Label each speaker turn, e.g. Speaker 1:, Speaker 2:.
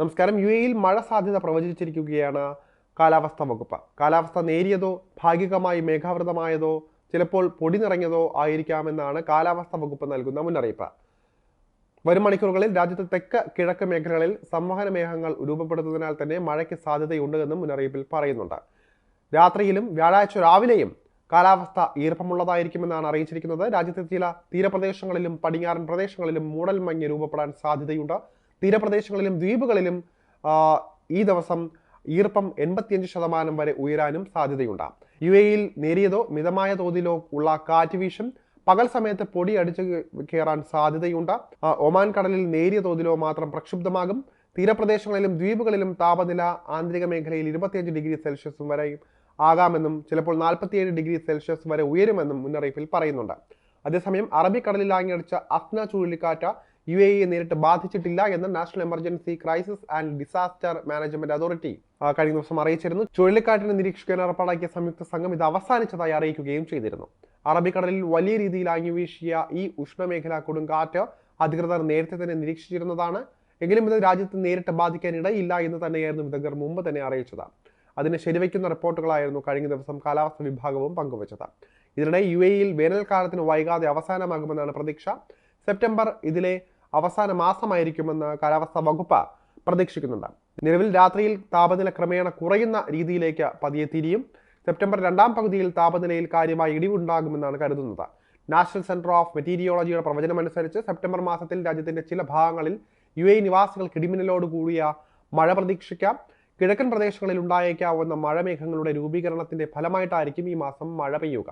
Speaker 1: നമസ്കാരം. യു എയിൽ മഴ സാധ്യത പ്രവചിച്ചിരിക്കുകയാണ് കാലാവസ്ഥാ വകുപ്പ്. കാലാവസ്ഥ നേരിയതോ ഭാഗികമായി മേഘാവൃതമായതോ ചിലപ്പോൾ പൊടി നിറഞ്ഞതോ ആയിരിക്കാമെന്നാണ് കാലാവസ്ഥാ വകുപ്പ് നൽകുന്ന മുന്നറിയിപ്പ്. വരും മണിക്കൂറുകളിൽ രാജ്യത്തെ തെക്ക് കിഴക്ക് മേഖലകളിൽ സംവഹന മേഘങ്ങൾ രൂപപ്പെടുന്നതിനാൽ തന്നെ മഴയ്ക്ക് സാധ്യതയുണ്ട് എന്നും മുന്നറിയിപ്പിൽ പറയുന്നുണ്ട്. രാത്രിയിലും വ്യാഴാഴ്ച രാവിലെയും കാലാവസ്ഥ ഈർപ്പമുള്ളതായിരിക്കുമെന്നാണ് അറിയിച്ചിരിക്കുന്നത്. രാജ്യത്തെ ചില തീരപ്രദേശങ്ങളിലും പടിഞ്ഞാറൻ പ്രദേശങ്ങളിലും മൂടൽമഞ്ഞ് രൂപപ്പെടാൻ സാധ്യതയുണ്ട്. തീരപ്രദേശങ്ങളിലും ദ്വീപുകളിലും ഈ ദിവസം ഈർപ്പം എൺപത്തിയഞ്ച് ശതമാനം വരെ ഉയരാനും സാധ്യതയുണ്ട്. യു എയിൽ നേരിയതോ മിതമായ തോതിലോ ഉള്ള കാറ്റ് വീശും. പകൽ സമയത്ത് പൊടി അടിച്ചു കയറാൻ സാധ്യതയുണ്ട്. ഒമാൻ കടലിൽ നേരിയ തോതിലോ മാത്രം പ്രക്ഷുബ്ധമാകും. തീരപ്രദേശങ്ങളിലും ദ്വീപുകളിലും താപനില ആന്തരിക മേഖലയിൽ ഇരുപത്തിയഞ്ച് ഡിഗ്രി സെൽഷ്യസ് വരെ ആകാമെന്നും ചിലപ്പോൾ നാൽപ്പത്തിയേഴ് ഡിഗ്രി സെൽഷ്യസ് വരെ ഉയരുമെന്നും മുന്നറിയിപ്പിൽ പറയുന്നുണ്ട്. അതേസമയം അറബിക്കടലിൽ ആങ്ങിയടിച്ച അസ്ന ചുഴലിക്കാറ്റ് യു എ ഇയെ നേരിട്ട് ബാധിച്ചിട്ടില്ല എന്ന് national emergency crisis and disaster management authority കഴിഞ്ഞ ദിവസം അറിയിച്ചിരുന്നു. ചുഴലിക്കാറ്റിനെ നിരീക്ഷിക്കാൻ ഏർപ്പാടാക്കിയ സംയുക്ത സംഘം ഇത് അവസാനിച്ചതായി അറിയിക്കുകയും ചെയ്തിരുന്നു. അറബിക്കടലിൽ വലിയ രീതിയിൽ ആങ്ങിവീശിയ ഈ ഉഷ്ണമേഖലാ കൊടുങ്കാറ്റ് അധികൃതർ നേരത്തെ തന്നെ നിരീക്ഷിച്ചിരുന്നതാണ്. എങ്കിലും ഇത് രാജ്യത്ത് നേരിട്ട് ബാധിക്കാൻ ഇടയില്ല എന്ന് തന്നെയായിരുന്നു വിദഗ്ധർ മുമ്പ് തന്നെ അറിയിച്ചത്. അതിനെ ശരിവയ്ക്കുന്ന റിപ്പോർട്ടുകളായിരുന്നു കഴിഞ്ഞ ദിവസം കാലാവസ്ഥാ വിഭാഗവും പങ്കുവച്ചത്. ഇതിനിടെ യു എയിൽ വേനൽക്കാലത്തിന് വൈകാതെ അവസാനമാകുമെന്നാണ് പ്രതീക്ഷ. സെപ്റ്റംബർ ഇതിലെ അവസാന മാസമായിരിക്കുമെന്ന് കാലാവസ്ഥാ വകുപ്പ് പ്രതീക്ഷിക്കുന്നുണ്ട്. നിലവിൽ രാത്രിയിൽ താപനില ക്രമേണ കുറയുന്ന രീതിയിലേക്ക് പതിയെ തിരിയും സെപ്റ്റംബർ രണ്ടാം പകുതിയിൽ താപനിലയിൽ കാര്യമായ ഇടിവുണ്ടാകുമെന്നാണ് കരുതുന്നത്. നാഷണൽ സെന്റർ ഓഫ് മെറ്റീരിയോളജിയുടെ പ്രവചനമനുസരിച്ച് സെപ്റ്റംബർ മാസത്തിൽ രാജ്യത്തിന്റെ ചില ഭാഗങ്ങളിൽ യു എ നിവാസികൾക്ക് ഇടിമിന്നലോട് കൂടിയ മഴ പ്രതീക്ഷിക്കാം. കിഴക്കൻ പ്രദേശങ്ങളിൽ ഉണ്ടായേക്കാവുന്ന മഴമേഘങ്ങളുടെ രൂപീകരണത്തിന്റെ ഫലമായിട്ടായിരിക്കും ഈ മാസം മഴ പെയ്യുക.